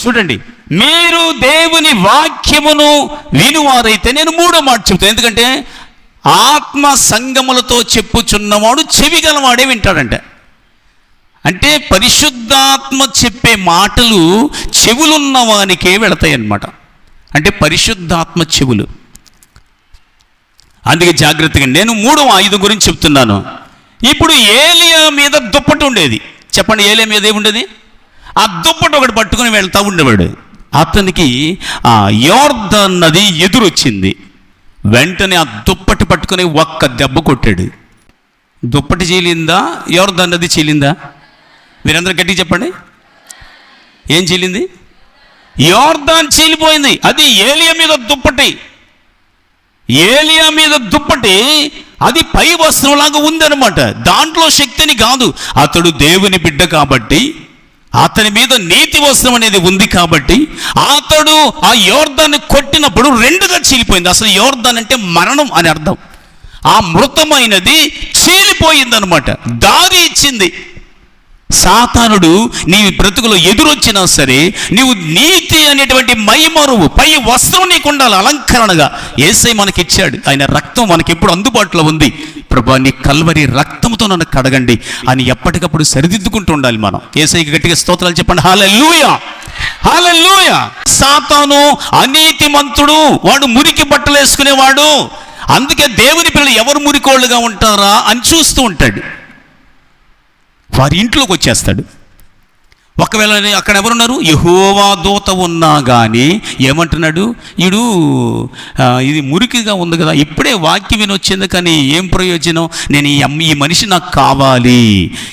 చూడండి మీరు దేవుని వాక్యమును వినువారైతే నేను మూడో మాట చెబుతాను ఎందుకంటే ఆత్మ సంగములతో చెప్పుచున్నవాడు చెవి గలవాడే వింటాడంట. అంటే పరిశుద్ధాత్మ చెప్పే మాటలు చెవులున్న వానికే వెళతాయి అన్నమాట అంటే పరిశుద్ధాత్మ చెవులు. అందుకే జాగ్రత్తగా నేను మూడో ఆయుధం గురించి చెప్తున్నాను. ఇప్పుడు ఏలియా మీద దుప్పటి ఉండేది. చెప్పండి ఏలియా మీద ఏముండేది? ఆ దుప్పటి ఒకటి పట్టుకుని వెళ్తా ఉండేవాడు. అతనికి ఆ యోర్ధ నది ఎదురొచ్చింది. వెంటనే ఆ దుప్పటి పట్టుకుని ఒక్క దెబ్బ కొట్టాడు. దుప్పటి చీలిందా? యోర్ధ నది చీలిందా? మీరందరూ గట్టిగా చెప్పండి. ఏం చీలింది? యోర్దాన్ చీలిపోయింది. అది ఏలియా మీద దుప్పటి. ఏలియా మీద దుప్పటి అది పై వస్త్రంలాగా ఉందన్నమాట. దాంట్లో శక్తిని కాదు. అతడు దేవుని బిడ్డ కాబట్టి అతని మీద నీతి వస్త్రం అనేది ఉంది కాబట్టి అతడు ఆ యోర్ధాన్ని కొట్టినప్పుడు రెండుగా చీలిపోయింది. అసలు యోర్ధాన్ అంటే మరణం అని అర్థం. ఆ మృతమైనది చీలిపోయిందనమాట దారి ఇచ్చింది. సాతానుడు నీ బ్రతుకులో ఎదురొచ్చినా సరే నీవు నీతి అనేటువంటి మైమరువు పై వస్త్రం నీకు ఉండాలి అలంకరణగా. ఏసై మనకిచ్చాడు. ఆయన రక్తం మనకి ఎప్పుడు అందుబాటులో ఉంది. ప్రభా నీ కల్వరి రక్తంతో నన్ను కడగండి. అని ఎప్పటికప్పుడు సరిదిద్దుకుంటూ ఉండాలి మనం. ఏసైకి గట్టిగా స్తోత్రాలు చెప్పండి. హాలూయా హాలూయ సాతాను అనీతి మంతుడు వాడు మురికి బట్టలు వేసుకునేవాడు. అందుకే దేవుని పిల్లలు ఎవరు మురికోళ్ళుగా ఉంటారా అని చూస్తూ ఉంటాడు. వారి ఇంట్లోకి వచ్చేస్తాడు. ఒకవేళ అక్కడ ఎవరున్నారు? యహోవా దూత ఉన్నా కానీ ఏమంటున్నాడు? ఈడు ఇది మురికిగా ఉంది కదా ఇప్పుడే వాక్యం వినొచ్చింది కానీ ఏం ప్రయోజనం? నేను ఈ ఈ మనిషి నాకు కావాలి.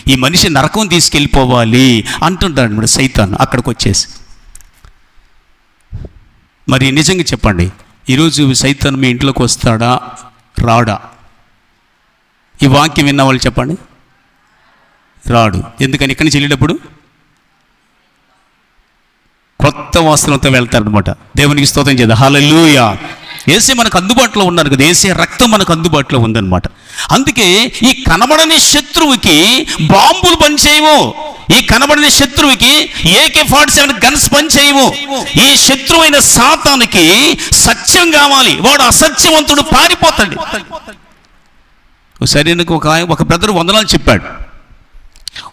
ఈ మనిషి నరకం తీసుకెళ్ళిపోవాలి అంటుంటాడు అనమాట సైతాన్ అక్కడికి వచ్చేసి మరి నిజంగా చెప్పండి ఈరోజు సైతాన్ మీ ఇంట్లోకి వస్తాడా? రాడా? ఈ వాక్యం విన్న వాళ్ళు చెప్పండి. రాడు. ఎందుకని? ఇక్కడి నుంచి వెళ్ళేటప్పుడు? కొత్త వస్త్రంతో వెళ్తారనమాట దేవునికి స్తోత్రం చేద్దాం. హాలూయ ఏసే మనకు అందుబాటులో ఉన్నారు కదా. ఏసే రక్తం మనకు అందుబాటులో ఉందన్నమాట. అందుకే ఈ కనబడని శత్రువుకి బాంబులు పనిచేయవు. ఈ కనబడని శత్రువుకి ఏకే ఫార్టీ సెవెన్ గన్స్ పనిచేయవు. ఈ శత్రువైన సాతానికి సత్యం కావాలి. వాడు అసత్యవంతుడు పారిపోతాడు. సరే ఒక ఒక బ్రదర్ వందనాలు చెప్పాడు.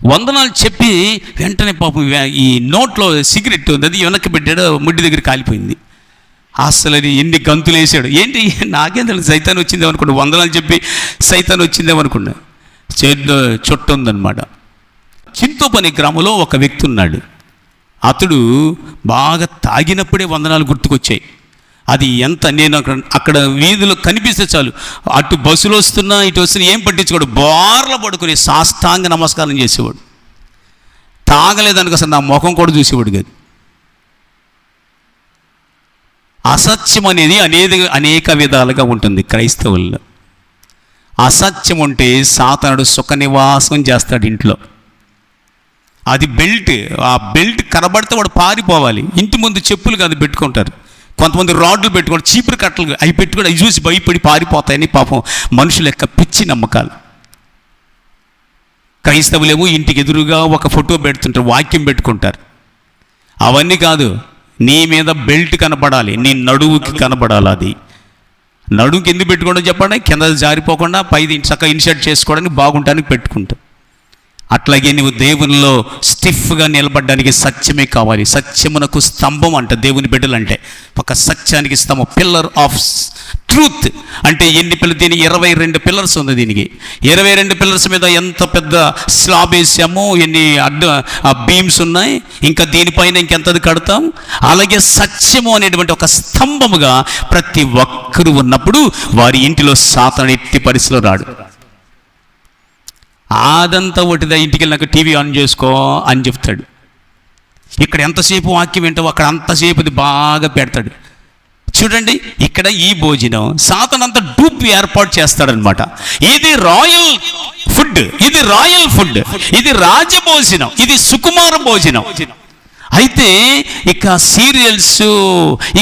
వందనాలు చెప్పి వెంటనే పాపం ఈ నోట్లో సిగరెట్ ఉంది అది వెనక్కి పెట్టాడు ముడ్డి దగ్గర కాలిపోయింది. అసలు ఎన్ని గంతులు వేసాడు. ఏంటి? నాకేం తెలుసు సైతాన్ వచ్చిందేమో అనుకున్నా వందనాలు చెప్పి సైతాన్ వచ్చిందేమో అనుకున్నా చేతిలో చుట్ట ఉందన్నమాట. చింతపని గ్రామంలో ఒక వ్యక్తి ఉన్నాడు. అతడు బాగా తాగినప్పుడే వందనాలు గుర్తుకొచ్చాయి. అది ఎంత నేను అక్కడ అక్కడ వీధిలో కనిపిస్తే చాలు. అటు బస్సులు వస్తున్నా ఇటు వస్తున్నా ఏం పట్టించుకోడు. బార్ల పడుకుని సాష్టాంగ నమస్కారం చేసేవాడు. తాగలేదనుక అసలు నా ముఖం కూడా చూసేవాడు కాదు. అసత్యం అనేది అనేది అనేక విధాలుగా ఉంటుంది క్రైస్తవుల్లో. అసత్యం ఉంటే సాతనుడు సుఖ నివాసం చేస్తాడు ఇంట్లో. అది బెల్ట్ ఆ బెల్ట్ కనబడితే వాడు పారిపోవాలి. ఇంటి ముందు చెప్పులు కాదు పెట్టుకుంటారు. కొంతమంది రాడ్లు పెట్టుకోండి చీపురు కట్టలు అవి పెట్టుకొని అవి చూసి భయపడి పారిపోతాయని పాపం మనుషుల యొక్క పిచ్చి నమ్మకాలు. క్రైస్తవులేమో ఇంటికి ఎదురుగా ఒక ఫోటో పెడుతుంటారు వాక్యం పెట్టుకుంటారు. అవన్నీ కాదు నీ మీద బెల్ట్ కనపడాలి నీ నడువుకి కనపడాలి అది. నడువుకి ఎందుకు పెట్టుకోవడం చెప్పండి? కింద జారిపోకుండా పైది చక్కగా ఇన్షర్ట్ చేసుకోవడానికి బాగుంటానికి పెట్టుకుంటాం అట్లాగే నువ్వు దేవునిలో స్టిఫ్గా నిలబడడానికి సత్యమే కావాలి. సత్యమునకు స్తంభం అంట దేవుని బిడ్డలంటే. ఒక సత్యానికి స్తంభం. పిల్లర్ ఆఫ్ ట్రూత్ అంటే ఎన్ని పిల్లలు దీని ఇరవై రెండు పిల్లర్స్ ఉంది దీనికి. ఇరవై రెండు పిల్లర్స్ మీద ఎంత పెద్ద స్లాబ్ వేసాము ఎన్ని అడ్డు బీమ్స్ ఉన్నాయి ఇంకా దీనిపైన ఇంకెంతది కడతాం? అలాగే సత్యము అనేటువంటి ఒక స్తంభముగా ప్రతి ఒక్కరు ఉన్నప్పుడు వారి ఇంటిలో సాతన ఎట్టి పరిస్థితిలో రాడు అదంతా ఒకటిదా ఇంటికి వెళ్ళినాక టీవీ ఆన్ చేసుకో అని చెప్తాడు. ఇక్కడ ఎంతసేపు వాక్యం వింటావు అక్కడ అంతసేపుది బాగా పెడతాడు. చూడండి ఇక్కడ ఈ భోజనం సాతనంతా డూప్ ఏర్పాటు చేస్తాడనమాట ఇది రాయల్ ఫుడ్ ఇది రాయల్ ఫుడ్ ఇది రాజభోజనం ఇది సుకుమార భోజనం. అయితే ఇక సీరియల్స్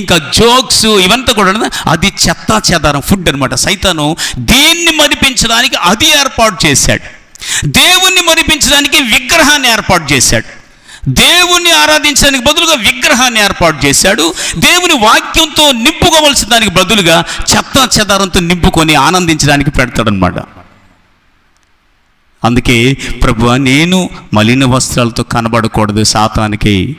ఇంకా జోక్స్ ఇవంతా కూడా అది చెత్తా చెదారం ఫుడ్ అనమాట సైతాను దీన్ని మరిపించడానికి అది ఏర్పాటు చేశాడు. దేవుణ్ణి మరిపించడానికి విగ్రహాన్ని ఏర్పాటు చేశాడు. దేవుణ్ణి ఆరాధించడానికి బదులుగా విగ్రహాన్ని ఏర్పాటు చేశాడు. దేవుని వాక్యంతో నింపుకోవలసిన దానికి బదులుగా చెత్త చెదారంతో నింపుకొని ఆనందించడానికి పెడతాడనమాట అందుకే ప్రభు నేను మలిన వస్త్రాలతో కనబడకూడదు శాతానికి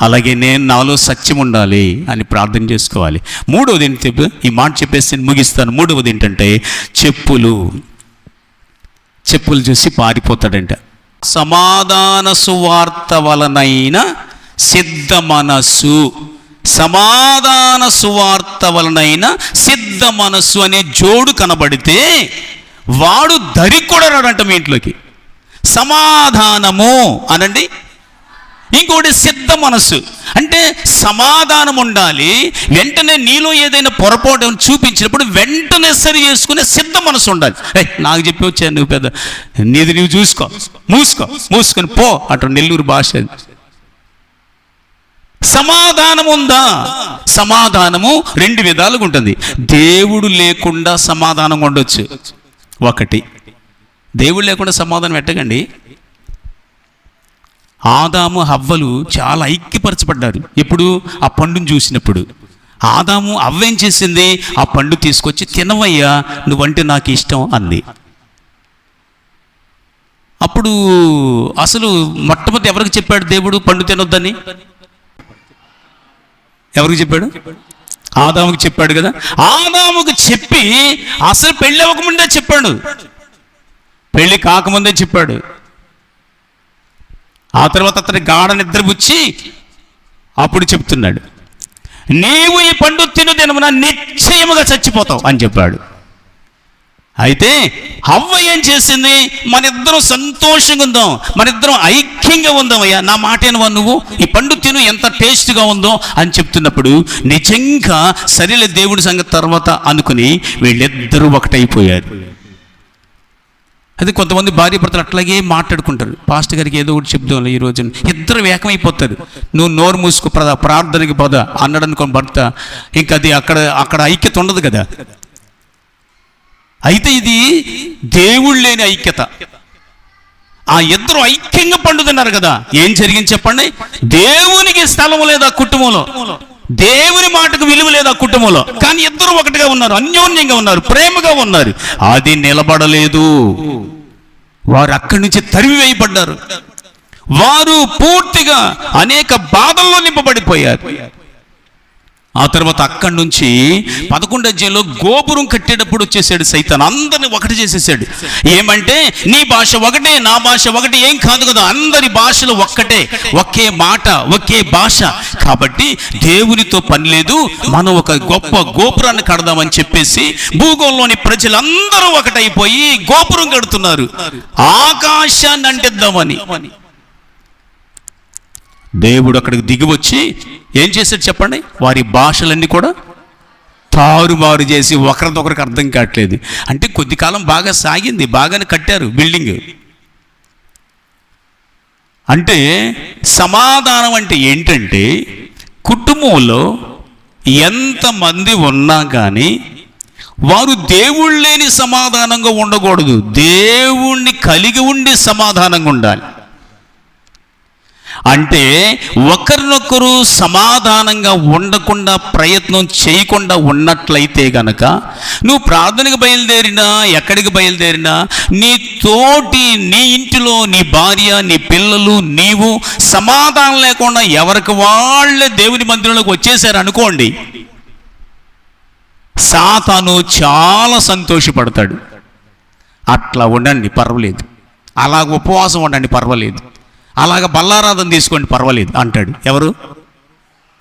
అలాగే నేను నాలో సత్యం ఉండాలి అని ప్రార్థన చేసుకోవాలి. మూడవది ఏంటి ఈ మాట చెప్పేసి నేను ముగిస్తాను. మూడవది ఏంటంటే చెప్పులు చెప్పులు చూసి పారిపోతాడంట. సమాధాన సువార్త వలనైన సిద్ధ మనస్సు. సమాధాన సువార్త వలనైన సిద్ధ మనస్సు అనే జోడు కనబడితే వాడు దరి కూడా రాడంట మీ ఇంట్లోకి. సమాధానము అనండి ఇంకోటి సిద్ధ మనస్సు. అంటే సమాధానం ఉండాలి. వెంటనే నీలో ఏదైనా పొరపాటు చూపించినప్పుడు వెంటనే సరి చేసుకునే సిద్ధ మనసు ఉండాలి. నాకు చెప్పి వచ్చాను నువ్వు పెద్ద. నీది నువ్వు చూసుకో. మూసుకో. మూసుకొని పో. అటు నెల్లూరు భాష సమాధానం ఉందా? సమాధానము రెండు విధాలుగా ఉంటుంది. దేవుడు లేకుండా సమాధానం ఉండొచ్చు. ఒకటి దేవుడు లేకుండా సమాధానం పెట్టకండి ఆదాము హవ్వలు చాలా ఐక్యపరచబడ్డారు. ఎప్పుడు? ఆ పండును చూసినప్పుడు. ఆదాము అవ్వేం చేసింది? ఆ పండు తీసుకొచ్చి తినవయ్యా నువ్వంటే నాకు ఇష్టం అంది. అప్పుడు అసలు మొట్టమొదటి ఎవరికి చెప్పాడు దేవుడు పండు తినొద్దని? ఎవరికి చెప్పాడు? ఆదాముకి చెప్పాడు కదా. ఆదాముకు చెప్పి అసలు పెళ్ళి అవ్వకముందే చెప్పాడు. పెళ్ళి కాకముందే చెప్పాడు. ఆ తర్వాత అతని గాఢ నిద్రపుచ్చి అప్పుడు చెప్తున్నాడు నీవు ఈ పండు తిను దినమున నిశ్చయముగా చచ్చిపోతావు అని చెప్పాడు. అయితే అవ్వ ఏం చేసింది? మన ఇద్దరం సంతోషంగా ఉందాం మన ఇద్దరం ఐక్యంగా ఉందాం అయ్యా. నా మాటేనవా నువ్వు? ఈ పండు తిను ఎంత టేస్ట్గా ఉందో అని చెప్తున్నప్పుడు నిజంగా సరేలే దేవుడి సంగతి తర్వాత అనుకుని వీళ్ళిద్దరూ ఒకటైపోయారు. అది కొంతమంది భార్య భర్తలు అట్లాగే మాట్లాడుకుంటారు. పాస్ట్ గారికి ఏదో ఒకటి చెప్దాం ఈ రోజు. ఇద్దరు ఏకమైపోతారు. నువ్వు నోరు మూసుకో ప్రద ప్రార్థనకి పద అన్నాడు అనుకోని భర్త. ఇంకా అది అక్కడ అక్కడ ఐక్యత ఉండదు కదా. అయితే ఇది దేవుడు లేని ఐక్యత. ఆ ఇద్దరు ఐక్యంగా పండుతున్నారు కదా. ఏం జరిగింది చెప్పండి? దేవునికి స్థలం లేదా కుటుంబంలో? దేవుని మాటకు విలువ లేదా కుటుంబంలో. కానీ ఇద్దరు ఒకటిగా ఉన్నారు అన్యోన్యంగా ఉన్నారు ప్రేమగా ఉన్నారు. అది నిలబడలేదు. వారు అక్కడి నుంచి తరివి వేయబడ్డారు. వారు పూర్తిగా అనేక బాధల్లో నింపబడిపోయారు. ఆ తర్వాత అక్కడి నుంచి పదకొండు అధ్యాయంలో గోపురం కట్టేటప్పుడు వచ్చేసాడు సైతాన్. అందరిని ఒకటి చేసేసాడు. ఏమంటే నీ భాష ఒకటే నా భాష ఒకటి ఏం కాదు కదా. అందరి భాషలు ఒక్కటే. ఒకే మాట ఒకే భాష. కాబట్టి దేవునితో పని లేదు. మనం ఒక గొప్ప గోపురాన్ని కడదామని చెప్పేసి భూగోళంలోని ప్రజలందరూ ఒకటైపోయి గోపురం కడుతున్నారు. ఆకాశాన్ని అంటిద్దామని. దేవుడు అక్కడికి దిగి వచ్చి ఏం చేశాడు చెప్పండి? వారి భాషలన్నీ కూడా తారుమారు చేసి ఒకరిదొకరికి అర్థం కావట్లేదు. అంటే కొద్ది కాలం బాగా సాగింది బాగానే కట్టారు బిల్డింగ్. అంటే సమాధానం అంటే ఏంటంటే కుటుంబంలో ఎంతమంది ఉన్నా కానీ వారు దేవుళ్ళు లేని సమాధానంగా ఉండకూడదు. దేవుణ్ణి కలిగి ఉండి సమాధానంగా ఉండాలి. అంటే ఒకరినొకరు సమాధానంగా ఉండకుండా ప్రయత్నం చేయకుండా ఉన్నట్లయితే గనక నువ్వు ప్రార్థనకు బయలుదేరినా ఎక్కడికి బయలుదేరినా నీ తోటి నీ ఇంటిలో నీ భార్య నీ పిల్లలు నీవు సమాధానం లేకుండా ఎవరికి వాళ్ళే దేవుని మందిరంలోకి వచ్చేసారు అనుకోండి సాతాను చాలా సంతోషపడతాడు. అట్లా ఉండండి పర్వాలేదు. అలాగ ఉపవాసం ఉండండి పర్వాలేదు. అలాగ బల్లారాధన తీసుకోండి పర్వాలేదు అంటాడు. ఎవరు?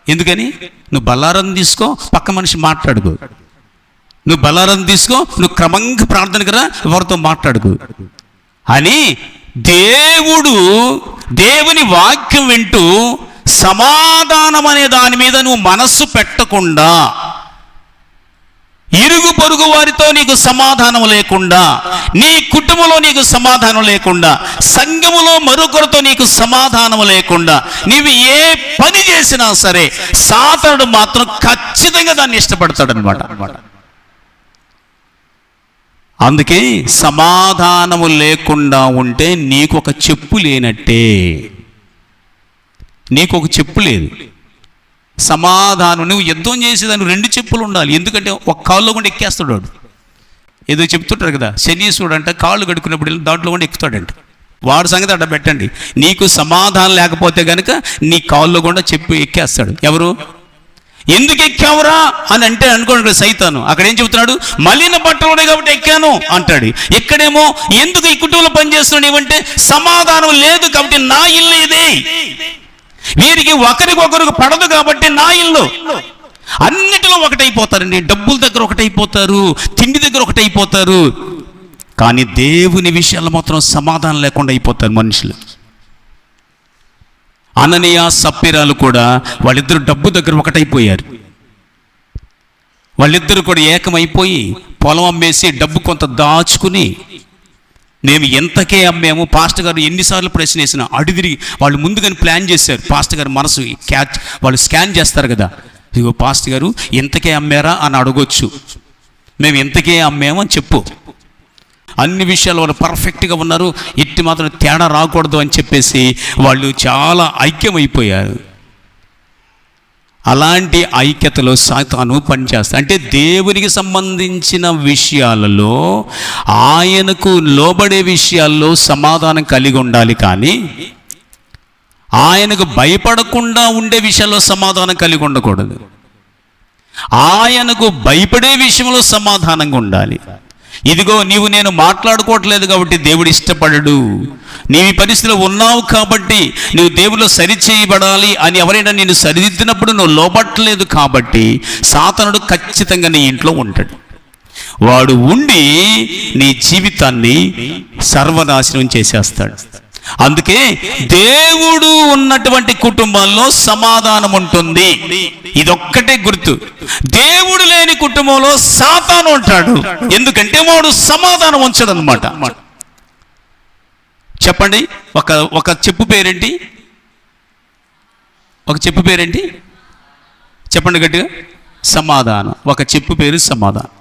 ఎందుకని? నువ్వు బల్లారాధన తీసుకో పక్క మనిషి మాట్లాడుకో. నువ్వు బల్లారాధన తీసుకో నువ్వు క్రమంగా ప్రార్థనకు రా ఎవరితో మాట్లాడుకో. అని దేవుడు దేవుని వాక్యం వింటూ సమాధానం అనే దాని మీద నువ్వు మనస్సు పెట్టకుండా ఇరుగు పొరుగు వారితో నీకు సమాధానం లేకుండా నీ కుటుంబంలో నీకు సమాధానం లేకుండా సంఘములో మరొకరితో నీకు సమాధానం లేకుండా నీవు ఏ పని చేసినా సరే సాతనుడు మాత్రం ఖచ్చితంగా దాన్ని ఇష్టపడతాడు అనమాట అందుకే సమాధానము లేకుండా ఉంటే నీకు ఒక చెప్పు లేనట్టే. నీకు ఒక చెప్పు లేదు. సమాధానం నువ్వు యుద్ధం చేసేదానికి రెండు చెప్పులు ఉండాలి. ఎందుకంటే ఒక కాల్లో కూడా ఎక్కేస్తాడు వాడు. ఏదో చెప్తుంటారు కదా శనీశ్వరుడు అంట కాళ్ళు కడుక్కున్నప్పుడు దాంట్లో కూడా ఎక్కుతాడంట. వాడు సంగతి అడ్డ పెట్టండి. నీకు సమాధానం లేకపోతే గనుక నీ కాల్లో కూడా చెప్పు ఎక్కేస్తాడు. ఎవరు? ఎందుకు ఎక్కావురా? అని అంటే అనుకోండి సైతాను. అక్కడ ఏం చెబుతున్నాడు? మలిన బట్టలు ఉన్నాయి కాబట్టి ఎక్కాను అంటాడు. ఇక్కడేమో ఎందుకు ఈ కుటుంబంలో పనిచేస్తున్నాడు ఏమంటే సమాధానం లేదు కాబట్టి నా ఇల్లు ఇదే. వీరికి ఒకరికొకరికి పడదు కాబట్టి నా ఇల్లు. అన్నిటిలో ఒకటైపోతారండి డబ్బుల దగ్గర ఒకటైపోతారు. తిండి దగ్గర ఒకటైపోతారు. కానీ దేవుని విషయాల్లో మాత్రం సమాధానం లేకుండా అయిపోతారు మనుషులు. అననీయ సప్పిరాలు కూడా వాళ్ళిద్దరు డబ్బు దగ్గర ఒకటైపోయారు. వాళ్ళిద్దరు కూడా ఏకమైపోయి పొలం అమ్మేసి డబ్బు కొంత దాచుకుని మేము ఎంతకే అమ్మాము? పాస్టర్ గారు ఎన్నిసార్లు ప్రశ్న వేసిన అడిగిరి వాళ్ళు ముందుగానే ప్లాన్ చేశారు. పాస్టర్ గారు మనసు క్యాచ్ వాళ్ళు స్కాన్ చేస్తారు కదా. ఇదిగో పాస్టర్ గారు ఎంతకే అమ్మారా? అని అడగొచ్చు. మేము ఎంతకే అమ్మాము? అని చెప్పు. అన్ని విషయాలు వాళ్ళు పర్ఫెక్ట్గా ఉన్నారు. ఎట్టి మాత్రం తేడా రాకూడదు అని చెప్పేసి వాళ్ళు చాలా ఐక్యమైపోయారు. అలాంటి ఐక్యతలో సాతాను పనిచేస్తాడు. అంటే దేవునికి సంబంధించిన విషయాలలో ఆయనకు లోబడే విషయాల్లో సమాధానం కలిగి ఉండాలి కానీ ఆయనకు భయపడకుండా ఉండే విషయాల్లో సమాధానం కలిగి ఉండకూడదు. ఆయనకు భయపడే విషయంలో సమాధానంగా ఉండాలి. ఇదిగో నీవు నేను మాట్లాడుకోవట్లేదు కాబట్టి దేవుడు ఇష్టపడడు. నీవు పరిస్థితిలో ఉన్నావు కాబట్టి నువ్వు దేవుల్లో సరిచేయబడాలి అని ఎవరైనా నేను సరిదిద్దినప్పుడు నువ్వు లోపట్లేదు కాబట్టి సాతనుడు ఖచ్చితంగా నీ ఇంట్లో ఉంటాడు. వాడు ఉండి నీ జీవితాన్ని సర్వనాశనం చేసేస్తాడు. అందుకే దేవుడు ఉన్నటువంటి కుటుంబంలో సమాధానం ఉంటుంది. ఇదొక్కటే గుర్తు. దేవుడు లేని కుటుంబంలో సాతాను ఉంటాడు ఎందుకంటే వాడు సమాధానం ఉంచడు అనమాట చెప్పండి ఒక ఒక చెప్పు పేరేంటి? ఒక చెప్పు పేరేంటి? చెప్పండి గట్టిగా. సమాధానం. ఒక చెప్పు పేరు సమాధానం.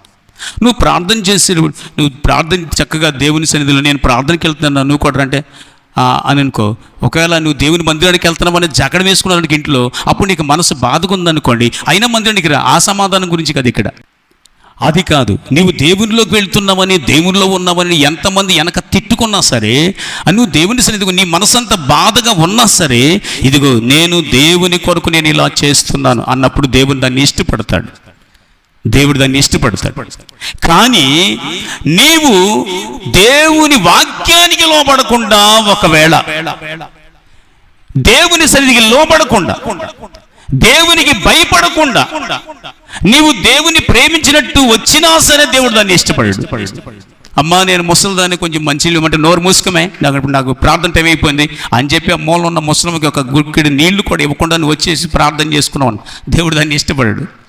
నువ్వు ప్రార్థన చేసే నువ్వు ప్రార్థన చక్కగా దేవుని సన్నిధిలో నేను ప్రార్థనకి వెళ్తున్నాను నువ్వు కూడా అంటే అని అనుకో. ఒకవేళ నువ్వు దేవుని మందిరానికి వెళ్తున్నావు అని జగడ వేసుకున్నానికి ఇంట్లో అప్పుడు నీకు మనసు బాధగా ఉందనుకోండి అయినా మందిరానికి రా ఆ సమాధానం గురించి కదా ఇక్కడ. అది కాదు నీవు దేవునిలోకి వెళ్తున్నావని దేవునిలో ఉన్నావని ఎంతమంది వెనక తిట్టుకున్నా సరే అని నువ్వు దేవుని సన్నిధిలో నీ మనసంత బాధగా ఉన్నా సరే ఇదిగో నేను దేవుని కొరకు నేను ఇలా చేస్తున్నాను అన్నప్పుడు దేవుని దాన్ని ఇష్టపడతాడు. దేవుడు దాన్ని ఇష్టపడతాడు. కానీ నీవు దేవుని వాక్యానికి లోబడకుండా ఒకవేళ దేవుని సన్నిధికి లోబడకుండా దేవునికి భయపడకుండా నీవు దేవుని ప్రేమించినట్టు వచ్చినా సరే దేవుడు దాన్ని ఇష్టపడడు. అమ్మా నేను ముసలిదాన్ని కొంచెం మంచి అంటే నోరు మూసుకమే. నాకు నాకు ప్రార్థన టైం అయిపోయింది. అని చెప్పి ఆ మూలం ఉన్న ముసలికి ఒక గుక్కిడి నీళ్ళు కూడా ఇవ్వకుండా నువ్వు వచ్చేసి ప్రార్థన చేసుకున్నావు దేవుడు దాన్ని ఇష్టపడాడు.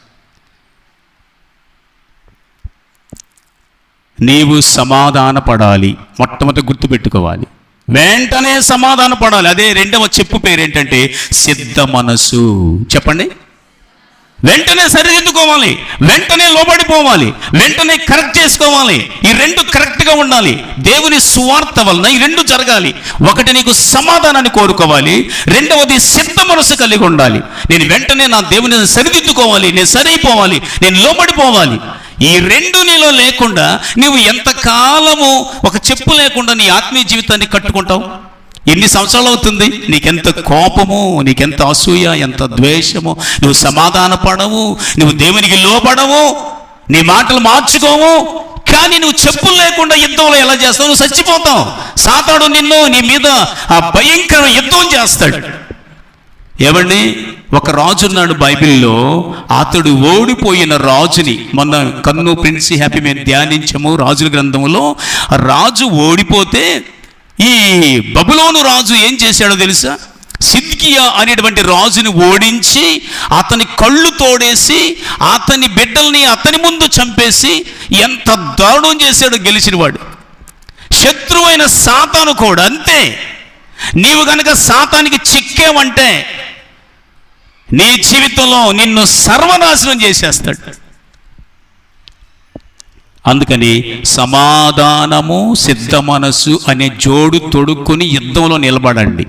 నీవు సమాధాన పడాలి మొట్టమొదటి గుర్తుపెట్టుకోవాలి. వెంటనే సమాధాన పడాలి అదే రెండవ చెప్పు పేరేంటంటే సిద్ధ మనసు. చెప్పండి. వెంటనే సరిదిద్దుకోవాలి. వెంటనే లోబడిపోవాలి. వెంటనే కరెక్ట్ చేసుకోవాలి. ఈ రెండు కరెక్ట్గా ఉండాలి. దేవుని సువార్త వలన ఈ రెండు జరగాలి. ఒకటి నీకు సమాధానాన్ని కోరుకోవాలి. రెండవది సిద్ధ మనసు కలిగి ఉండాలి. నేను వెంటనే నా దేవుని సరిదిద్దుకోవాలి. నేను సరైపోవాలి. నేను లోబడిపోవాలి. ఈ రెండు నీలో లేకుండా నువ్వు ఎంతకాలము ఒక చెప్పు లేకుండా నీ ఆత్మీయ జీవితాన్ని కట్టుకుంటావు? ఎన్ని సంవత్సరాలు అవుతుంది? నీకెంత కోపము నీకెంత అసూయ ఎంత ద్వేషము? నువ్వు సమాధాన పడవు నువ్వు దేవునికి లోపడవు నీ మాటలు మార్చుకోవు. కానీ నువ్వు చెప్పులు లేకుండా యుద్ధంలో ఎలా చేస్తావు? నువ్వు చచ్చిపోతావు. సాతాడు నిన్ను నీ మీద ఆ భయంకర యుద్ధం చేస్తాడు. ఏమండి? ఒక రాజు ఉన్నాడు బైబిల్లో. అతడు ఓడిపోయిన రాజుని మొన్న కన్ను ప్రిన్సి హ్యాపీ మేము ధ్యానించము రాజుల గ్రంథంలో. రాజు ఓడిపోతే ఈ బబులోను రాజు ఏం చేశాడో తెలుసా? సిద్కియా అనేటువంటి రాజుని ఓడించి అతని కళ్ళు తోడేసి అతని బిడ్డల్ని అతని ముందు చంపేసి ఎంత దారుణం చేశాడో గెలిచినవాడు. శత్రువైన సాతాను కూడా అంతే. నీవు కనుక సాతానికి చిక్కేవంటే నీ జీవితంలో నిన్ను సర్వనాశనం చేసేస్తాడు. అందుకని సమాధానము సిద్ధ మనసు అనే జోడు తొడుక్కుని యుద్ధంలో నిలబడండి.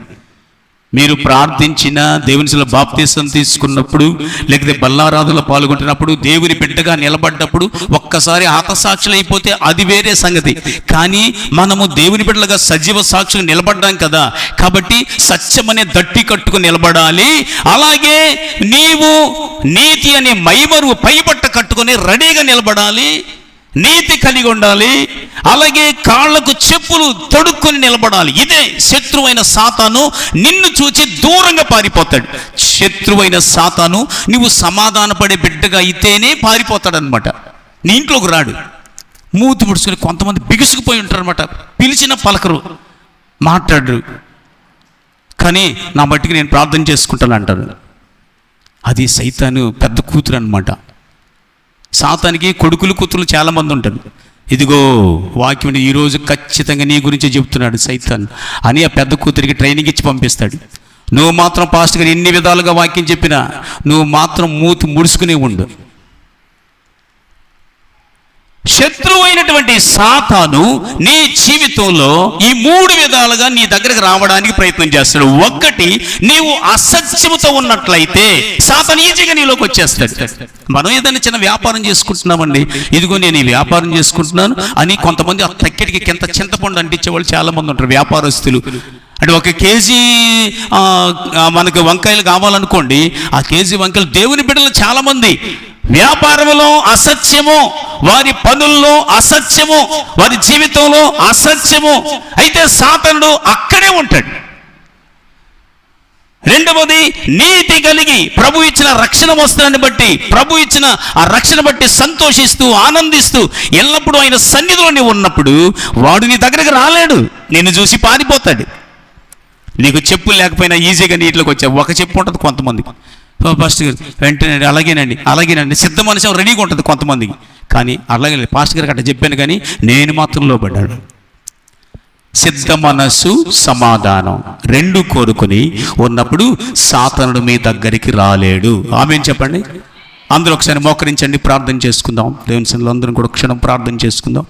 మీరు ప్రార్థించిన దేవుని శిల బాప్తీసం తీసుకున్నప్పుడు లేకపోతే బల్లారాధులు పాల్గొంటున్నప్పుడు దేవుని బిడ్డగా నిలబడ్డప్పుడు ఒక్కసారి ఆతసాక్షులు అయిపోతే అది వేరే సంగతి. కానీ మనము దేవుని బిడ్డలుగా సజీవ సాక్షులు నిలబడ్డాం కదా. కాబట్టి సత్యమనే దట్టి కట్టుకుని నిలబడాలి. అలాగే నీవు నీతి అనే మైమరు పైబట్ట కట్టుకొని రెడీగా నిలబడాలి. నీతి కలిగి ఉండాలి అలాగే కాళ్ళకు చెప్పులు తొడుక్కొని నిలబడాలి. ఇదే శత్రువైన సాతాను నిన్ను చూచి దూరంగా పారిపోతాడు. శత్రువైన సాతాను నువ్వు సమాధానపడే బిడ్డగా అయితేనే పారిపోతాడనమాట నీ ఇంట్లోకి రాడు. మూతి పుడుచుకొని కొంతమంది బిగుసుకుపోయి ఉంటారనమాట పిలిచిన పలకరు మాట్లాడరు. కానీ నా బట్టికి నేను ప్రార్థన చేసుకుంటాను అంటారు. అది సైతాను పెద్ద కూతురు అనమాట సాతానికి కొడుకులు కూతురు చాలామంది ఉంటారు. ఇదిగో వాక్యం ఈరోజు ఖచ్చితంగా నీ గురించి చెబుతున్నాడు సైతాన్. అని ఆ పెద్ద కూతురికి ట్రైనింగ్ ఇచ్చి పంపిస్తాడు. నువ్వు మాత్రం పాస్ట్గా ఎన్ని విధాలుగా వాక్యం చెప్పినా నువ్వు మాత్రం మూతి ముడుచుకునే ఉండు. శత్రువైనటువంటి సాతాను నీ జీవితంలో ఈ మూడు విధాలుగా నీ దగ్గరకు రావడానికి ప్రయత్నం చేస్తాడు. ఒక్కటి నీవు అసత్యముతో ఉన్నట్లయితే సాతాను ఈజీగా నీలోకి వచ్చేస్తాడు. మనం ఏదైనా చిన్న వ్యాపారం చేసుకుంటున్నామండి. ఇదిగో నేను ఈ వ్యాపారం చేసుకుంటున్నాను. అని కొంతమంది ఆ తక్కెటికి కింద చింతపండు అంటించే వాళ్ళు చాలా మంది ఉంటారు వ్యాపారస్తులు. అంటే ఒక కేజీ మనకు వంకాయలు కావాలనుకోండి ఆ కేజీ వంకాయలు దేవుని బిడ్డలు చాలా మంది వ్యాపారంలో అసత్యము వారి పనుల్లో అసత్యము వారి జీవితంలో అసత్యము. అయితే సాతనుడు అక్కడే ఉంటాడు. రెండవది నీతి కలిగి ప్రభు ఇచ్చిన రక్షణ వస్త్రాన్ని బట్టి ప్రభు ఇచ్చిన ఆ రక్షణ బట్టి సంతోషిస్తూ ఆనందిస్తూ ఎల్లప్పుడూ ఆయన సన్నిధిలో నీవు ఉన్నప్పుడు వాడు నీ దగ్గరకు రాలేడు. నిన్ను చూసి పారిపోతాడు. నీకు చెప్పులు లేకపోయినా ఈజీగా నీటిలోకి వచ్చావు ఒక చెప్పు ఉంటుంది కొంతమందికి. పాస్టర్ గారు వెంటనే అలాగేనండి అలాగేనండి సిద్ధ మనిషి రెడీగా ఉంటుంది కొంతమందికి. కానీ అలాగే పాస్టర్ గారికి అట్లా చెప్పాను కానీ నేను మాత్రం లోబడ్డాడు సిద్ధ మనస్సు సమాధానం. రెండు కోరుకుని ఉన్నప్పుడు సాతనుడు మీ దగ్గరికి రాలేడు. ఆమె చెప్పండి? అందరూ ఒకసారి మోకరించండి ప్రార్థన చేసుకుందాం. దేవుని సన్నిధిలో అందరం కూడా క్షణం ప్రార్థన చేసుకుందాం.